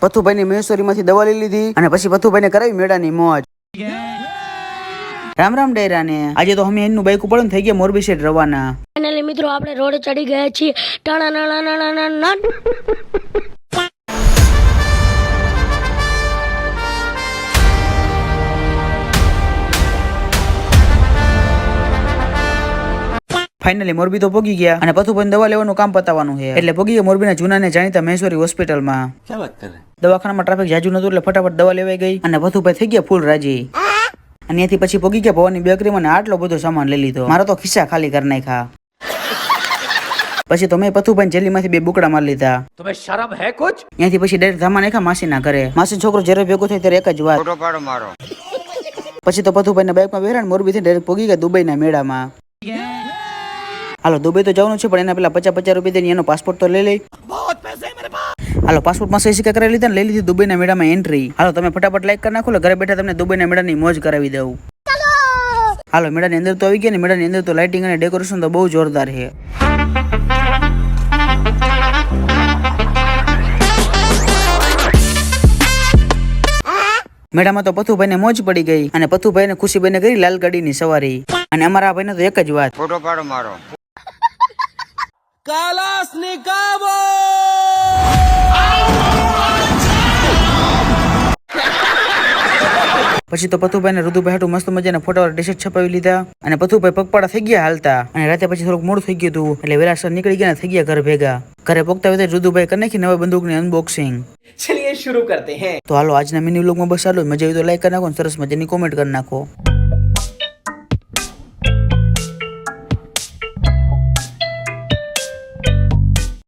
પથુભાઈ ની મહેશ્વરી માંથી દવા લઈ લીધી અને પછી પથુભાઈ ને કરાવી મેળાની મોજ. રામ રામ ડેરા ને આજે તો અમે એનું બાઈક ઉપર થઈ ગયા મોરબી સેટ રવાના. મિત્રો, આપણે રોડ ચડી ગયા છીએ. ટાણા નાણા નાણા નાણા ફાઇનલી મોરબી તો પોગી ગયા અને પથુભાઈ દવા લેવાનું કામ પતાવવાનું છે. એટલે પોગી ગયા મોરબીના જૂનાને જાણીતા મહેશ્વરી હોસ્પિટલમાં. દવાખાનામાં ટ્રાફિક જાજુ નતું એટલે ફટાફટ દવા લેવાઈ ગઈ અને પથુભાઈ થઈ ગયા ફૂલ રાજી. અને ત્યાંથી પછી પોગી ગયા ભવાની મને આટલો બધો સામાન લઈ લીધો. મારો તો ખિસ્સા ખાલી કરી નાખા પછી તો મેં પથુભાઈ જેલીમાંથી બે બુકડા મારી લીધા. તમે શરમ હે કોચ ત્યાંથી પછી ડાયરેક્ટ ધામા નાખ્યા માસીના ઘરે. માસી છોકરો જ્યારે ભેગો થાય ત્યારે એક જ વાત. પછી તો પથુભાઈ ને બાઇકમાં બેરાણ મોરબી થી ડાયરેક્ટ પોગી ગયા દુબઈના મેળામાં. હાલો, દુબઈ તો જવાનું છે, પણ એના પેલા પચાસ પચાસ રૂપિયા દઈને એનો પાસપોર્ટ તો લઈ લઈ. હાલો, પાસપોર્ટમાં સહી સિક્કા કરાવી લીધા લઈ લીધી દુબઈના મેળામાં એન્ટ્રી હાલો, તમે ફટાફટ લાઈક કરી નાખો ઘરે બેઠા તમને દુબઈના મેળાની મોજ કરાવી દઉં. હાલો, મેળાની અંદર તો આવી ગયા ને, મેળાની અંદર તો લાઇટિંગ અને ડેકોરેશન તો બહુ જોરદાર છે. મેળામાં તો પથુભાઈને મોજ પડી ગઈ અને પથુભાઈને ખુશીભાઈને કરી લાલ ગાડીની સવારી. અને અમારા ભાઈને તો એક જ વાત. ફોટો પાડો મારો. કાલાસનિકાવો પછી તો પથુભાઈને ઋતુભાઈ હાટું મસ્ત મજાના ફોટા ટી શર્ટ છપાવી લીધા. અને પથુભાઈ પગપાળા થઈ ગયા હાલતા. અને રાતે પછી થોડુંક મોડું થઈ ગયું હતું. એટલે વેરાસર નીકળી ગયા થઈ ગયા ઘર ભેગા. ઘરે પોગતા વેતે ઋતુભાઈ કરી નાખી નવા બંદૂકની અનબોક્સિંગ ચલિએ શરૂ કરતે હે. તો હાલો આજના મિની વ્લોગમાં બસ આટલું મજા આવી તો લાઈક કરી નાખો સરસ મજાની કોમેન્ટ કરી નાખો.